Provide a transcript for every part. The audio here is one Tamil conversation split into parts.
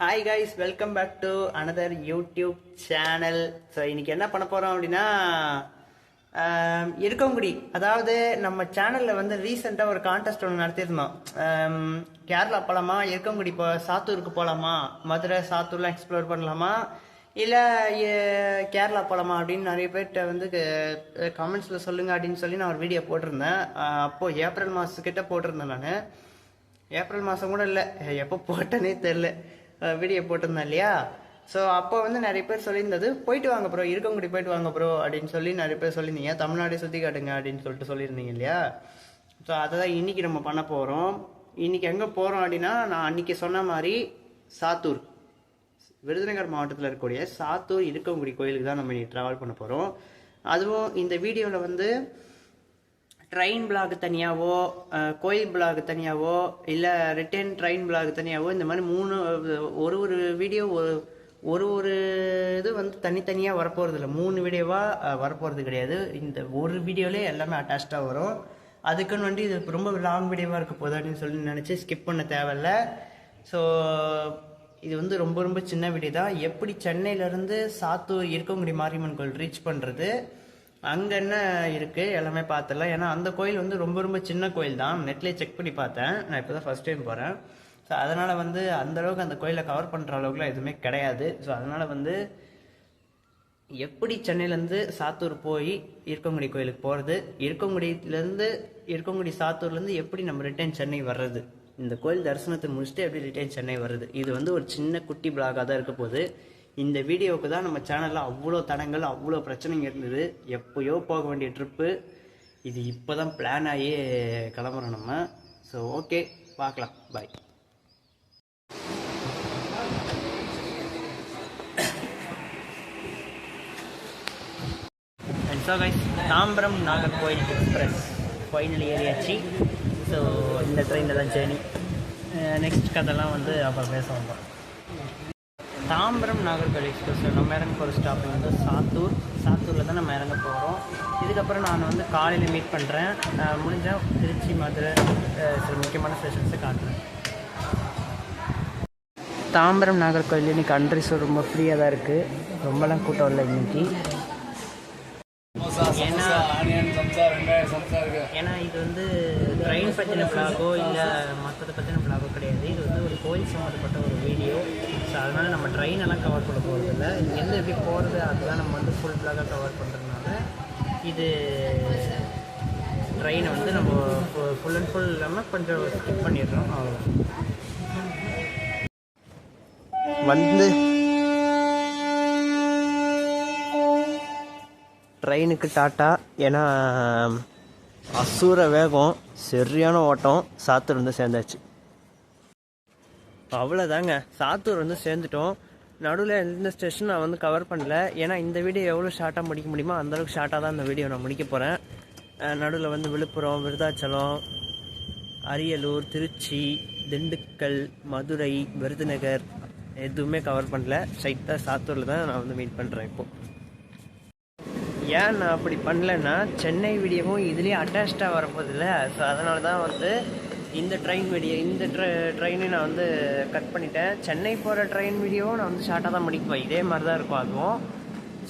Hi guys welcome back to another YouTube channel so இன்னைக்கு என்ன பண்ண போகிறோம் அப்படின்னா ஆம், இருக்கங்குடி அதாவது நம்ம சேனலில் வந்து ரீசெண்டாக ஒரு கான்டெஸ்ட் ஒன்று நடத்தியிருந்தோம். கேரளா போகலாமா இருக்கங்குடி போ சாத்தூருக்கு போகலாமா மதுரை சாத்தூர்லாம் எக்ஸ்ப்ளோர் பண்ணலாமா? இல்லை கேரளா போகலாமா அப்படின்னு நிறைய பேர்கிட்ட வந்து கமெண்ட்ஸில் சொல்லுங்கள் அப்படின்னு சொல்லி நான் ஒரு வீடியோ போட்டிருந்தேன். அப்போது ஏப்ரல் மாதத்துக்கிட்ட போட்டிருந்தேன் நான். ஏப்ரல் மாதம் கூட இல்லை. எப்போ போட்டேனே தெரில வீடியோ போட்டிருந்தேன் இல்லையா? ஸோ அப்போ வந்து நிறைய பேர் சொல்லியிருந்தது போயிட்டு வாங்க ப்ரோ இருக்கங்குடி போயிட்டு வாங்க ப்ரோ அப்படின்னு சொல்லி நிறைய பேர் சொல்லியிருந்தீங்க. தமிழ்நாடே சுற்றி காட்டுங்க அப்படின்னு சொல்லிட்டு சொல்லியிருந்தீங்க இல்லையா? ஸோ அதை தான் இன்றைக்கி நம்ம பண்ண போகிறோம் இன்றைக்கி எங்கே போகிறோம் அப்படின்னா நான் அன்றைக்கி சொன்ன மாதிரி சாத்தூர். விருதுநகர் மாவட்டத்தில் இருக்கக்கூடிய சாத்தூர் இருக்கங்குடி கோயிலுக்கு தான் நம்ம இன்றைக்கி ட்ராவல் பண்ண போகிறோம் அதுவும் இந்த வீடியோவில் வந்து ட்ரெயின் பிளாக் தனியாவோ கோயில் பிளாக் தனியாவோ இல்லை ரிட்டர்ன் ட்ரெயின் பிளாக் தனியாவோ இந்த மாதிரி மூணு ஒரு ஒரு வீடியோ ஒரு ஒரு ஒரு இது வந்து தனித்தனியாக வரப்போகிறது இல்லை மூணு வீடியோவாக வரப்போகிறது கிடையாது. இந்த ஒரு வீடியோலே எல்லாமே அட்டாச்சாக வரும். அதுக்குன்னு வந்து இது ரொம்ப லாங் வீடியோவாக இருக்க போகுது அப்படின்னு சொல்லி நினச்சி ஸ்கிப் பண்ண தேவையில்ல. ஸோ இது வந்து ரொம்ப ரொம்ப சின்ன வீடியோ தான். எப்படி சென்னையிலேருந்து சாத்தூர் இருக்கங்குடி மாரியம்மன் கோயில் ரீச் பண்ணுறது அங்கே என்ன இருக்குது எல்லாமே பார்த்துடலாம். ஏன்னா அந்த கோயில் வந்து ரொம்ப ரொம்ப சின்ன கோயில் தான் நெட்லேயே செக் பண்ணி பார்த்தேன். நான் இப்போ தான் ஃபஸ்ட் டைம் போகிறேன் ஸோ அதனால் வந்து அந்த அளவுக்கு அந்த கோயிலை கவர் பண்ணுற அளவுக்குலாம் எதுவுமே கிடையாது. ஸோ அதனால் வந்து எப்படி சென்னையிலேருந்து சாத்தூர் போய் இருக்கங்குடி கோயிலுக்கு போகிறது இருக்கங்குடியிலேருந்து இருக்கங்குடி சாத்தூர்லேருந்து எப்படி நம்ம ரிட்டர்ன் சென்னை வர்றது? இந்த கோயில் தரிசனத்தை முடிச்சுட்டு எப்படி ரிட்டர்ன் சென்னை வருது இது வந்து ஒரு சின்ன குட்டி பிளாகாக தான் இருக்க போகுது. இந்த வீடியோவுக்கு தான் நம்ம சேனலில் அவ்வளோ தடங்கள் அவ்வளோ பிரச்சனைங்க இருந்தது. எப்போயோ போக வேண்டிய ட்ரிப்பு இது இப்போ தான் பிளான் ஆகி கிளம்புறோம் நம்ம. ஸோ ஓகே பார்க்கலாம். Bye Tambaram Nagercoil express final ஏரியாச்சு so இந்த ட்ரெயினில் தான் ஜேர்னி நெக்ஸ்ட் uh, கதைலாம் வந்து அப்புறம் பேச வந்தோம் தாம்பரம் நாகர்கோவில் எக்ஸ்பிரஸ் நம்ம இறங்க போகிற ஸ்டாப்பிங் வந்து சாத்தூர். சாத்தூரில் தான் நம்ம இறங்க போகிறோம் இதுக்கப்புறம் நான் வந்து காலையில் மீட் பண்ணுறேன் முடிஞ்சால் திருச்சி மதுரை சில முக்கியமான ஸ்டேஷன்ஸை காட்டுறேன். தாம்பரம் நாகர்கோவில் இன்னைக்கு அன்ட்ரிஸ் ரொம்ப ஃப்ரீயாக தான் இருக்குது ரொம்பலாம் கூட்டம் இல்லை இன்னைக்கு. ஏன்னா ஏன்னா இது வந்து ட்ரெயின் பற்றின பிளாகோ இல்லை மற்றதை பற்றின பிளாகோ கிடையாது. இது வந்து ஒரு கோயில் சம்மந்தப்பட்ட ஒரு வீடியோ அதனால் நம்ம ட்ரெயின் எல்லாம் கவர் பண்ண போகிறது இல்லை இங்கேருந்து எப்படி போகிறது அதுதான் நம்ம வந்து ஃபுல் பிளாகாக கவர் பண்ணுறதுனால இது ட்ரெயினை வந்து நம்ம ஃபுல் அண்ட் ஃபுல் இல்லாமல் கொஞ்சம் ஸ்கிப் பண்ணிடுறோம் வந்து ட்ரெயினுக்கு டாட்டா. ஏன்னா அசூர வேகம் சரியான ஓட்டம் சாத்தூர் வந்து சேர்ந்தாச்சு. அவ்வளோதாங்க சாத்தூர் வந்து சேர்ந்துட்டோம். நடுவில் எந்த ஸ்டேஷன் நான் வந்து கவர் பண்ணல. ஏன்னா இந்த வீடியோ எவ்வளோ ஷார்ட்டாக முடிக்க முடியுமோ அந்தளவுக்கு ஷார்ட்டாக தான் இந்த வீடியோ நான் முடிக்க போகிறேன் நடுவில் வந்து விழுப்புரம் விருதாச்சலம் அரியலூர் திருச்சி திண்டுக்கல் மதுரை விருதுநகர் எதுவுமே கவர் பண்ணல. ஸ்ட்ரைட்டாக சாத்தூரில் தான் நான் வந்து மீட் பண்ணுறேன் இப்போது ஏன் நான் அப்படி பண்ணலன்னா சென்னை வீடியோவும் இதுலேயே அட்டாச்சாக வரப்போதில்ல ஸோ அதனால தான் வந்து இந்த ட்ரெயின் வீடியோ இந்த ட்ரெயினை நான் வந்து கட் பண்ணிட்டேன். சென்னை போகிற ட்ரெயின் வீடியோவும் நான் வந்து ஷார்ட்டாக தான் முடிப்பேன். இதே மாதிரி தான் இருக்கும் அதுவும்.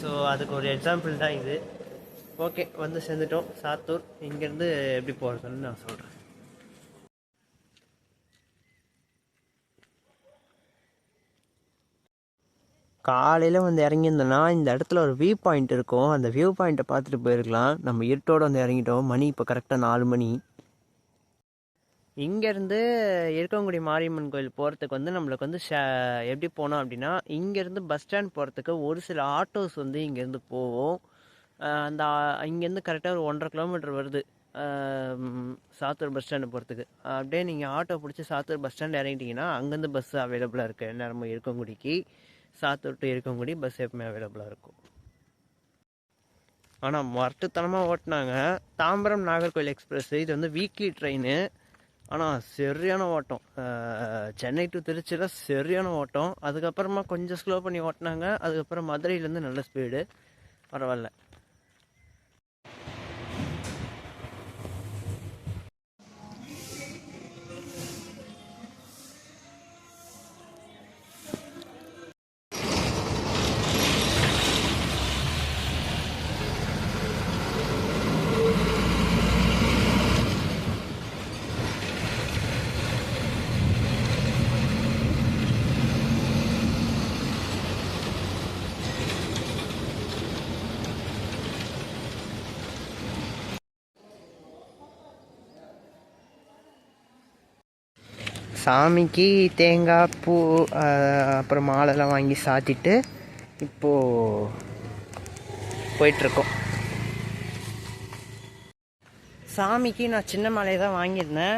ஸோ அதுக்கு ஒரு எக்ஸாம்பிள் தான் இது. ஓகே வந்து சேர்ந்துட்டோம். சாத்தூர் இங்கேருந்து எப்படி போகிறதுன்னு நான் சொல்கிறேன் காலையில் வந்து இறங்கியிருந்தோன்னா இந்த இடத்துல ஒரு வியூ பாயிண்ட் இருக்கும். அந்த வியூ பாயிண்ட்டை பார்த்துட்டு போயிருக்கலாம். நம்ம இருட்டோடு வந்து இறங்கிட்டோம். மணி இப்போ கரெக்டாக நாலு மணி. இங்கேருந்து இருக்கங்குடி மாரியம்மன் கோயில் போகிறதுக்கு வந்து நம்மளுக்கு வந்து ஷே எப்படி போனோம் அப்படின்னா இங்கேருந்து பஸ் ஸ்டாண்ட் போகிறதுக்கு ஒரு சில ஆட்டோஸ் வந்து இங்கேருந்து போவோம் அந்த இங்கேருந்து கரெக்டாக ஒரு ஒன்றரை கிலோமீட்டர் வருது. சாத்தூர் பஸ் ஸ்டாண்டு போகிறதுக்கு அப்படியே நீங்கள் ஆட்டோ பிடிச்சி சாத்தூர் பஸ் ஸ்டாண்ட் இறங்கிட்டிங்கன்னா அங்கேருந்து பஸ் அவைலபிளாக இருக்குது நேரமும் இருக்கங்குடிக்கு. சாத்தூர் டு இருக்கங்குடி பஸ் எப்பவுமே அவைலபிளாக இருக்கும். ஆனால் மரட்டுத்தனமாக ஓட்டினாங்க. தாம்பரம் நாகர்கோவில் எக்ஸ்பிரஸ் இது வந்து வீக்லி ட்ரெயின் ஆனால் சரியான ஓட்டம். சென்னை டு திருச்சியில் சரியான ஓட்டம். அதுக்கப்புறமா கொஞ்சம் ஸ்லோ பண்ணி ஓட்டினாங்க. அதுக்கப்புறம் மதுரையிலேருந்து நல்ல ஸ்பீடு பரவாயில்ல. சாமிக்கு தேங்காய் பூ அப்புறம் மாலைலாம் வாங்கி சாத்திட்டு இப்போது போயிட்டுருக்கோம். சாமிக்கு நான் சின்ன மாலையை தான் வாங்கியிருந்தேன்.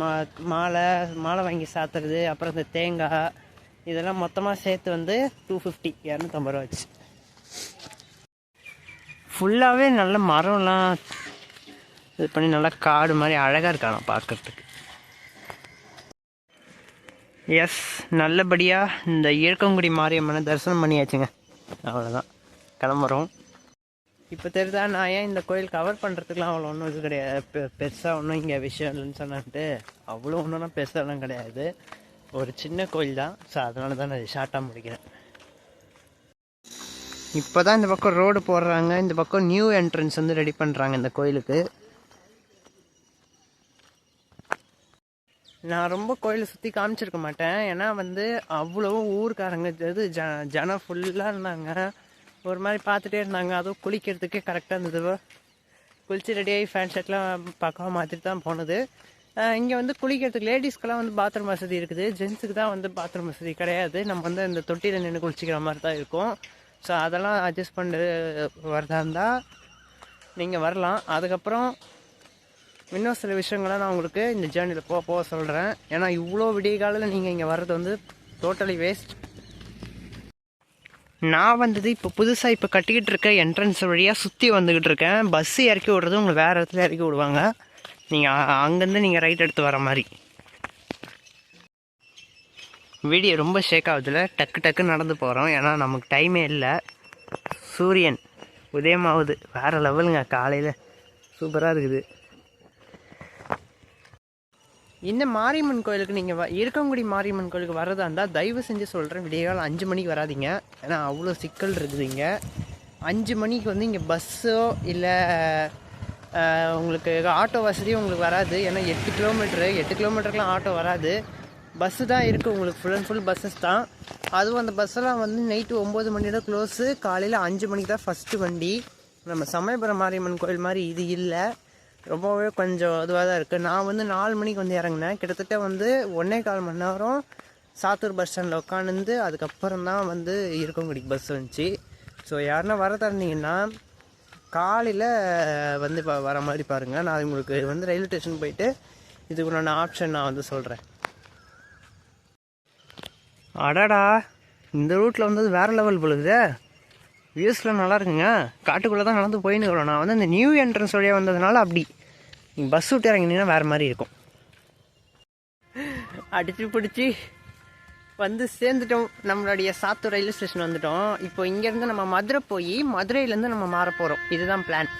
மா- மாலை மாலை வாங்கி சாத்துறது அப்புறம் இந்த தேங்காய் இதெல்லாம் மொத்தமாக சேர்த்து வந்து டூ ஃபிஃப்டி இரநூத்தம்பது ரூபா ஆச்சு. ஃபுல்லாகவே நல்ல மரம்லாம் இது பண்ணி நல்லா காடு மாதிரி அழகாக இருக்கானா பார்க்குறதுக்கு. எஸ் நல்லபடியாக இந்த இயற்கங்குடி மாரியம்மனை தரிசனம் பண்ணியாச்சுங்க. அவ்வளோதான் கிளம்புறோம். இப்போ தெரிஞ்சா நான் ஏன் இந்த கோயில் கவர் பண்ணுறதுக்குலாம் அவ்வளோ ஒன்றும் இது கிடையாது. பெ பெருசாக ஒன்றும் இங்கே விஷயம் இல்லைன்னு சொன்னான்ட்டு அவ்வளோ ஒன்றும் பெருசாலாம் கிடையாது. ஒரு சின்ன கோயில் தான். ஸோ அதனால தான் நான் ஷார்ட்டாக முடிக்கிறேன். இப்போ தான் இந்த பக்கம் ரோடு போடுறாங்க. இந்த பக்கம் நியூ என்ட்ரன்ஸ் வந்து ரெடி பண்ணுறாங்க இந்த கோயிலுக்கு. நான் ரொம்ப கோயிலை சுற்றி காமிச்சிருக்க மாட்டேன். ஏன்னா வந்து அவ்வளோ ஊருக்காரங்க இது ஜ ஜனம் ஃபுல்லாக இருந்தாங்க. ஒரு மாதிரி பார்த்துட்டே இருந்தாங்க. அதுவும் குளிக்கிறதுக்கே கரெக்டாக இருந்தது. குளிச்சு ரெடியாகி ஃபேன் ஷர்ட்லாம் பக்கம் மாற்றிட்டு தான் போனது. இங்கே வந்து குளிக்கிறதுக்கு லேடிஸ்க்கெல்லாம் வந்து பாத்ரூம் வசதி இருக்குது. ஜென்ஸுக்கு தான் வந்து பாத்ரூம் வசதி கிடையாது. நம்ம வந்து இந்த தொட்டியில் நின்று குளிச்சிக்கிற மாதிரி தான் இருக்கும். ஸோ அதெல்லாம் அட்ஜஸ்ட் பண்ணி வரதா இருந்தால் நீங்கள் வரலாம். அதுக்கப்புறம் இன்னும் சில விஷயங்களை நான் உங்களுக்கு இந்த ஜேர்னியில் போக போக சொல்கிறேன் ஏன்னா இவ்வளோ விடிய காலையில் நீங்கள் இங்கே வர்றது வந்து டோட்டலி வேஸ்ட் நான் வந்தது இப்போ புதுசாக இப்போ கட்டிக்கிட்டு இருக்க என்ட்ரன்ஸ் வழியாக சுற்றி வந்துக்கிட்டு இருக்கேன். பஸ்ஸு இறக்கி விடுறது உங்களை வேறு இடத்துல இறக்கி விடுவாங்க. நீங்கள் அங்கேருந்து நீங்கள் ரைட் எடுத்து வர மாதிரி. வீடியோ ரொம்ப ஷேக் ஆகுதுல. டக்கு டக்கு நடந்து போகிறோம் ஏன்னா நமக்கு டைமே இல்லை. சூரியன் உதயமாகுது. வேறு லெவலுங்க காலையில் சூப்பராக இருக்குது. இந்த மாரியம்மன் கோயிலுக்கு நீங்கள் வ இருக்கங்குடி மாரியம்மன் கோயிலுக்கு வரதா இருந்தால் தயவு செஞ்சு சொல்கிறேன் விடியகாலம் அஞ்சு மணிக்கு வராதீங்க. ஏன்னா அவ்வளோ சிக்கல் இருக்குது இங்கே. அஞ்சு மணிக்கு வந்து இங்கே பஸ்ஸோ இல்லை உங்களுக்கு ஆட்டோ வசதியும் உங்களுக்கு வராது. ஏன்னா எட்டு கிலோமீட்ரு எட்டு கிலோமீட்டருக்குலாம் ஆட்டோ வராது. பஸ்ஸு தான் இருக்குது உங்களுக்கு ஃபுல் அண்ட் ஃபுல் பஸ்ஸஸ் தான். அதுவும் அந்த பஸ்ஸெல்லாம் வந்து நைட்டு ஒம்பது மணியோட க்ளோஸு காலையில் அஞ்சு மணிக்கு தான் ஃபஸ்ட்டு வண்டி. நம்ம சமயபுரம் மாரியம்மன் கோயில் மாதிரி இது இல்லை. ரொம்பவே கொஞ்சம் இதுவாக தான் இருக்குது நான் வந்து நாலு மணிக்கு வந்து இறங்கினேன். கிட்டத்தட்ட வந்து ஒன்றே கால் மணி நேரம் சாத்தூர் பஸ் ஸ்டாண்டில் உட்காந்து அதுக்கப்புறம் தான் வந்து இருக்கங்குடிக்கு பஸ் வந்துச்சு. ஸோ யாருன்னா வர திறந்தீங்கன்னா காலையில் வந்து இப்போ வர மாதிரி பாருங்கள் நான் உங்களுக்கு வந்து ரயில்வே ஸ்டேஷன் போயிட்டு இதுக்கு உண்டான ஆப்ஷன் நான் வந்து சொல்கிறேன் அடடா இந்த ரூட்டில் வந்தது வேறு லெவல் பொழுது வியூஸ்லாம் நல்லா இருக்குங்க காட்டுக்குள்ளே தான் நடந்து போயின்னு இருக்கிறோம் நான் வந்து இந்த நியூ என்ட்ரன்ஸ் வழியாக வந்ததுனால அப்படி. நீங்கள் பஸ் விட்டு இறங்கினீங்கன்னா வேறு மாதிரி இருக்கும். அடிச்சு பிடிச்சி வந்து சேர்ந்துட்டோம். நம்மளுடைய சாத்தூர் ரயில்வே ஸ்டேஷன் வந்துட்டோம். இப்போ இங்கேருந்து நம்ம மதுரை போய் மதுரையிலேருந்து நம்ம மாற போகிறோம் இதுதான் பிளான்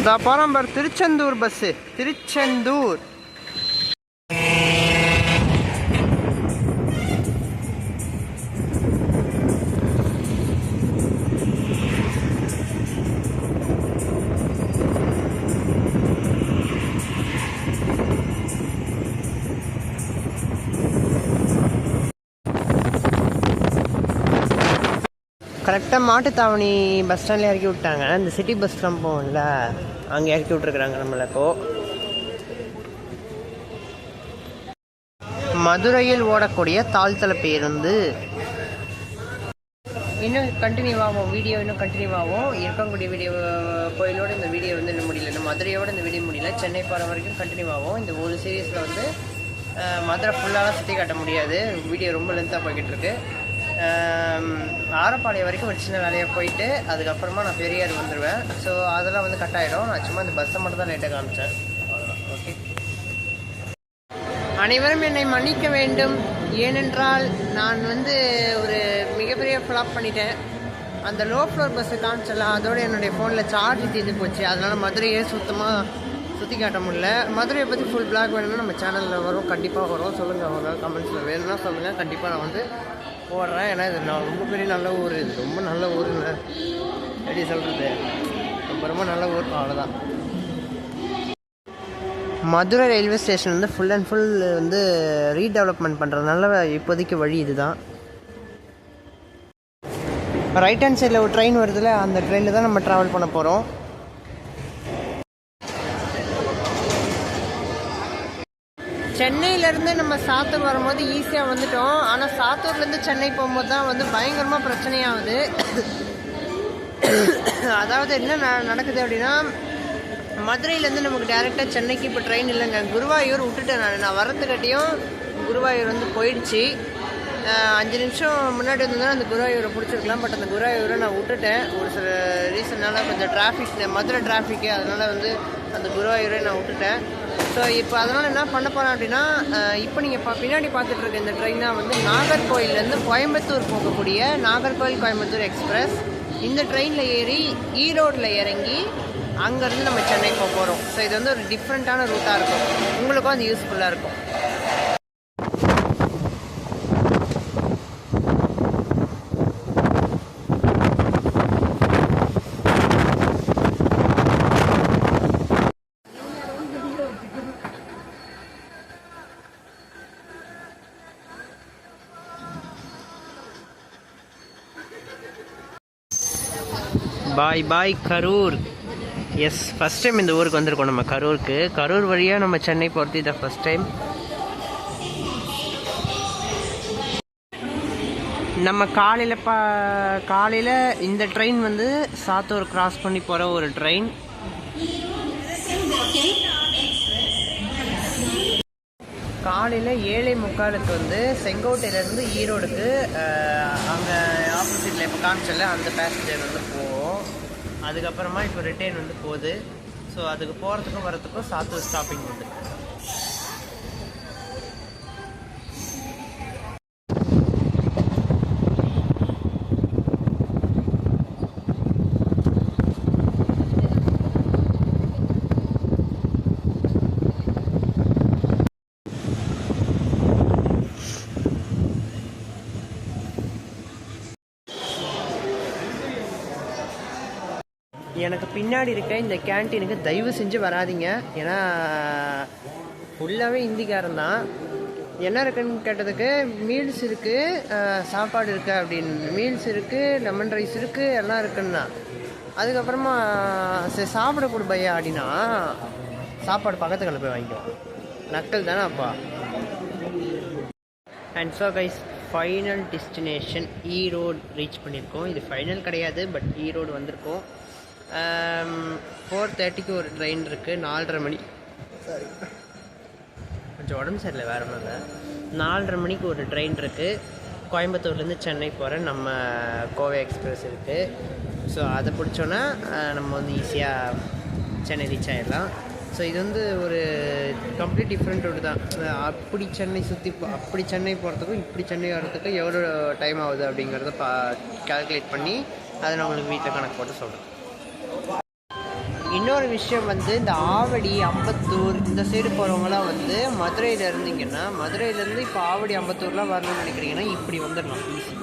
இந்த போகிறோம் திருச்செந்தூர் பஸ்ஸு திருச்செந்தூர். கரெக்டாக மாட்டுத்தாவணி பஸ் ஸ்டாண்டில் இறக்கி விட்டாங்க. இந்த சிட்டி பஸ் பஸ்லாம் போகும்ல அங்கே இறக்கி விட்ருக்குறாங்க நம்மளை மதுரையில் ஓடக்கூடிய தாழ்த்தள பேருந்து. இன்னும் கண்டினியூ ஆகும். வீடியோ இன்னும் கண்டினியூ ஆகும். இருக்கக்கூடிய வீடியோ கோயிலோட இந்த வீடியோ வந்து இன்னும் முடியல. இன்னும் மதுரையோட இந்த வீடியோ முடியல. சென்னை போகிற வரைக்கும் கண்டினியூ ஆகும். இந்த ஒரு சீரீஸில் வந்து மதுரை ஃபுல்லாலாம் சுற்றி காட்ட முடியாது. வீடியோ ரொம்ப லென்த்தாக போய்கிட்டு இருக்குது ஆரப்பாளையம் வரைக்கும் ஒரு சின்ன வேலையாக போயிட்டு அதுக்கப்புறமா நான் பெரியார் வந்துடுவேன் ஸோ அதெல்லாம் வந்து கட் ஆகிடும் நான் சும்மா இந்த பஸ்ஸை மட்டும் தான் லேட்டாக காமிச்சேன். ஓகே அனைவரும் என்னை மன்னிக்க வேண்டும். ஏனென்றால் நான் வந்து ஒரு மிகப்பெரிய ஃப்ளாப் பண்ணிட்டேன். அந்த லோ ஃப்ளோர் பஸ்ஸை காமிச்சல அதோட என்னுடைய ஃபோனில் சார்ஜ் தீர்ந்து போச்சு. அதனால் மதுரையே சுத்தமாக சுற்றி காட்ட முடியல. மதுரையை பற்றி ஃபுல் பிளாக் வேணும்னா நம்ம சேனலில் வரும். கண்டிப்பாக வரும். சொல்லுங்கள் அவங்க கமெண்ட்ஸில் வேணும்னா சொல்லுங்கள் கண்டிப்பாக நான் வந்து போடுறேன். ஏன்னா இது நான் ரொம்ப பெரிய நல்ல ஊர் இது. ரொம்ப நல்ல ஊருங்க. எப்படி சொல்கிறது ரொம்ப ரொம்ப நல்ல ஊர். அவ்வளோதான் மதுரை ரயில்வே ஸ்டேஷன் வந்து ஃபுல் அண்ட் ஃபுல் வந்து ரீடெவலப்மெண்ட் பண்ணுறதுனால இப்போதைக்கு வழி இதுதான். ரைட் ஹேண்ட் சைடில் ஒரு ட்ரெயின் வருதுல அந்த ட்ரெயினில் தான் நம்ம ட்ராவல் பண்ண போகிறோம் சென்னையிலேருந்து நம்ம சாத்தூர் வரும்போது ஈஸியாக வந்துட்டோம். ஆனால் சாத்தூர்லேருந்து சென்னை போகும்போது தான் வந்து பயங்கரமாக பிரச்சனையாகுது. அதாவது என்ன ந- நடக்குது அப்படின்னா மதுரையிலேருந்து நமக்கு டேரெக்டாக சென்னைக்கு இப்போ ட்ரெயின் இல்லைங்க. குருவாயூர் விட்டுட்டேன் நான். நான் வரத்துக்கட்டியும் குருவாயூர் வந்து போயிடுச்சு. அஞ்சு நிமிஷம் முன்னாடி வந்ததுனா அந்த குருவாயூரை பிடிச்சிருக்கலாம். பட் அந்த குருவாயூரை நான் விட்டுட்டேன். ஒரு சில ரீசன்னால் கொஞ்சம் டிராஃபிக் மதுரை டிராஃபிக்கு அதனால் வந்து அந்த குருவாயூரை நான் விட்டுட்டேன். ஸோ இப்போ அதனால் என்ன பண்ண போகிறேன் அப்படின்னா இப்போ நீங்கள் பா பின்னாடி பார்த்துட்டு இருக்க இந்த ட்ரெயினாக வந்து நாகர்கோயிலேருந்து கோயம்புத்தூர் போகக்கூடிய நாகர்கோயில் கோயம்புத்தூர் எக்ஸ்பிரஸ். இந்த ட்ரெயினில் ஏறி ஈரோட்டில் இறங்கி அங்கேருந்து நம்ம சென்னை போக போகிறோம் ஸோ இது வந்து ஒரு டிஃப்ரெண்ட்டான ரூட்டாக இருக்கும். உங்களுக்கும் அது யூஸ்ஃபுல்லாக இருக்கும். Bye bye Karur yes first time இந்த ஊருக்கு வந்திருக்கோம் நம்ம கரூருக்கு. கரூர் வழியாக நம்ம சென்னை போகிறது இதை ஃபஸ்ட் டைம் நம்ம காலையில் பா காலையில் இந்த ட்ரெயின் வந்து சாத்தூர் கிராஸ் பண்ணி போகிற ஒரு ட்ரெயின் காலையில் ஏழை முக்காலுக்கு வந்து செங்கோட்டையிலேருந்து ஈரோடுக்கு அங்கே ஆப்போசிட்டில் இப்போ காமிச்சல அந்த பேசஞ்சர் வந்து போகும் அதுக்கப்புறமா இப்போ ரிட்டர்ன் வந்து போகுது. ஸோ அதுக்கு போகிறதுக்கும் வரத்துக்கும் சாத்தூர் ஸ்டாப்பிங் உண்டு. எனக்கு பின்னாடி இருக்க இந்த கேன்டீனுக்கு தயவு செஞ்சு வராதீங்க. ஏன்னா ஃபுல்லாகவே ஹிந்திக்காரன் தான். என்ன இருக்குன்னு கேட்டதுக்கு மீல்ஸ் இருக்குது சாப்பாடு இருக்குது அப்படின்னு. மீல்ஸ் இருக்குது லெமன் ரைஸ் இருக்குது எல்லாம் இருக்குன்னா. அதுக்கப்புறமா சரி சாப்பிட கொடுப்பையா அப்படின்னா சாப்பாடு பக்கத்துக்கு போய் வாங்கிக்குவோம் நக்கல் தானே அப்பா. And so guys final destination Erode reach பண்ணியிருக்கோம். இது ஃபைனல் கிடையாது பட் ஈரோடு வந்திருக்கோம். ஃபோர் தேர்ட்டிக்கு ஒரு ட்ரெயின் இருக்குது நாலரை மணி. சாரி. கொஞ்சம் உடம்பு சரியில்லை வேறு ஒன்றும் இல்லை. நாலரை மணிக்கு ஒரு ட்ரெயின் இருக்குது கோயம்புத்தூர்லேருந்து சென்னை போகிற நம்ம கோவை எக்ஸ்பிரஸ் இருக்குது ஸோ அதை பிடிச்சோன்னா நம்ம வந்து ஈஸியாக சென்னை ரீச் ஆயிடலாம். ஸோ இது வந்து ஒரு கம்ப்ளீட் டிஃப்ரெண்ட் ரூட் தான். அப்படி சென்னை சுற்றி அப்படி சென்னை போகிறதுக்கும் இப்படி சென்னை வர்றதுக்கும் எவ்வளோ டைம் ஆகுது அப்படிங்கிறத பா கால்குலேட் பண்ணி அதை நான் உங்களுக்கு வீட்டில் கணக்கு போட்டு சொல்கிறேன் இன்னொரு விஷயம் வந்து இந்த ஆவடி அம்பத்தூர் இந்த சைடு போகிறவங்களாம் வந்து மதுரையில் இருந்தீங்கன்னா மதுரையிலேருந்து இப்போ ஆவடி அம்பத்தூர்லாம் வரணும்னு நினைக்கிறீங்கன்னா இப்படி வந்துடலாம் ஈஸி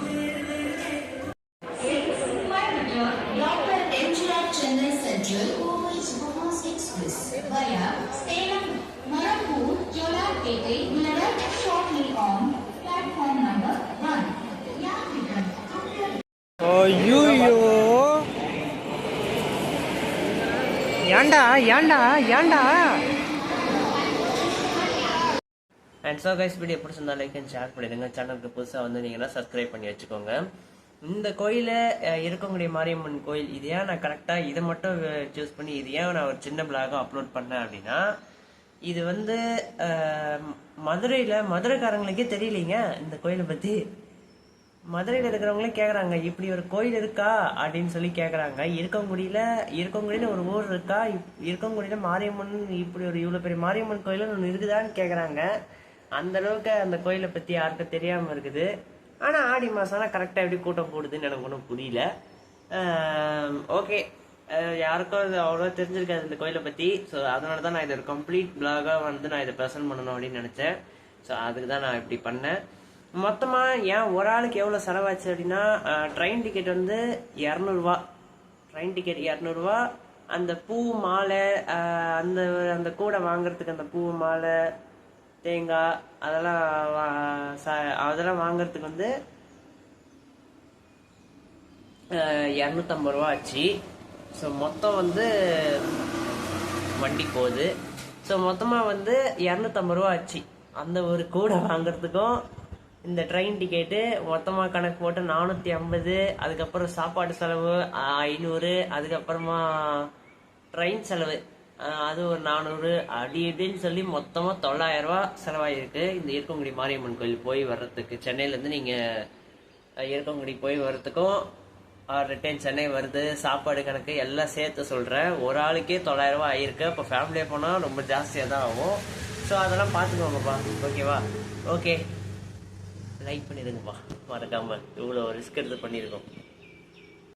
Dr. ஏண்டா ஏண்டா ஏண்டா? அண்ட் ஸோ கைஸ் வீடியோ பிடிச்சிருந்தா லைக் அண்ட் ஷேர் பண்ணிடுங்க. சேனலுக்கு புதுசாக வந்து நீங்கள்லாம் சப்ஸ்கிரைப் பண்ணி வச்சுக்கோங்க. இந்த கோயிலில் இருக்கக்கூடிய மாரியம்மன் கோயில் இது ஏன் நான் கரெக்டாக இதை மட்டும் சூஸ் பண்ணி இது ஏன் நான் ஒரு சின்ன பிளாகாக அப்லோட் பண்ணேன் அப்படின்னா இது வந்து மதுரையில் மதுரைக்காரங்களுக்கே தெரியலைங்க இந்த கோயிலை பற்றி மதுரையில் இருக்கிறவங்களே கேட்குறாங்க இப்படி ஒரு கோயில் இருக்கா? அப்படின்னு சொல்லி கேட்குறாங்க இருக்கங்குடியில் இருக்கங்குடியில் ஒரு ஊர் இருக்கா? இப்- இருக்கங்குடியில் மாரியம்மன் இப்படி ஒரு இவ்வளோ பெரிய மாரியம்மன் கோயில் ஒன்று இருக்குதான்னு கேட்குறாங்க அந்தளவுக்கு அந்த கோயிலை பற்றி யாருக்கும் தெரியாமல் இருக்குது. ஆனால் ஆடி மாதம்லாம் கரெக்டாக எப்படி கூட்டம் போடுதுன்னு எனக்கு ஒன்றும் புரியல. ஓகே யாருக்கும் அது அவ்வளோ தெரிஞ்சிருக்காது இந்த கோயிலை பற்றி ஸோ அதனால தான் நான் இதை ஒரு கம்ப்ளீட் பிளாகாக வந்து நான் இதை ப்ரெசென்ட் பண்ணணும் அப்படின்னு நினச்சேன். ஸோ அதுக்கு தான் நான் இப்படி பண்ணேன். மொத்தமாக ஏன் ஒரு ஆளுக்கு எவ்வளோ செலவாச்சு அப்படின்னா ட்ரெயின் டிக்கெட் வந்து இரநூறுவா. ட்ரெயின் டிக்கெட் இரநூறுவா. அந்த பூ மாலை அந்த அந்த கூடை வாங்குறதுக்கு அந்த பூ மாலை தேங்காய் அதெல்லாம் வா- அதெல்லாம் வாங்குறதுக்கு வந்து இரநூத்தம்பது ரூபா ஆச்சு. ஸோ மொத்தம் வந்து வண்டி போகுது. ஸோ மொத்தமாக வந்து இரநூத்தம்பது ரூபா ஆச்சு. அந்த ஒரு கூடை வாங்குறதுக்கும் இந்த ட்ரெயின் டிக்கெட்டு மொத்தமாக கணக்கு போட்டு நானூற்றி ஐம்பது அதுக்கப்புறம் சாப்பாடு செலவு ஐநூறு அதுக்கப்புறமா ட்ரெயின் செலவு. அது ஒரு நானூறு. அடி இடின்னு சொல்லி மொத்தமாக தொள்ளாயிரம் ரூபா செலவாயிருக்கு. இந்த இருக்கங்குடி மாரியம்மன் கோயில் போய் வர்றதுக்கு. சென்னையிலேருந்து நீங்கள் இருக்கங்குடி போய் வர்றதுக்கும் ரிட்டர்ன் சென்னை வருது சாப்பாடு கணக்கு எல்லாம் சேர்த்து சொல்கிறேன் ஒரு ஆளுக்கே தொள்ளாயிரம் ரூபாய் ஆயிருக்கு. அப்போ ஃபேமிலியாக போனால் ரொம்ப ஜாஸ்தியாக தான் ஆகும். ஸோ அதெல்லாம் பார்த்துக்கோங்கப்பா. ஓகேவா ஓகே லைக் பண்ணிடுங்கப்பா மறக்காமல் இவ்வளோ ரிஸ்க் எடுத்து பண்ணியிருக்கோம்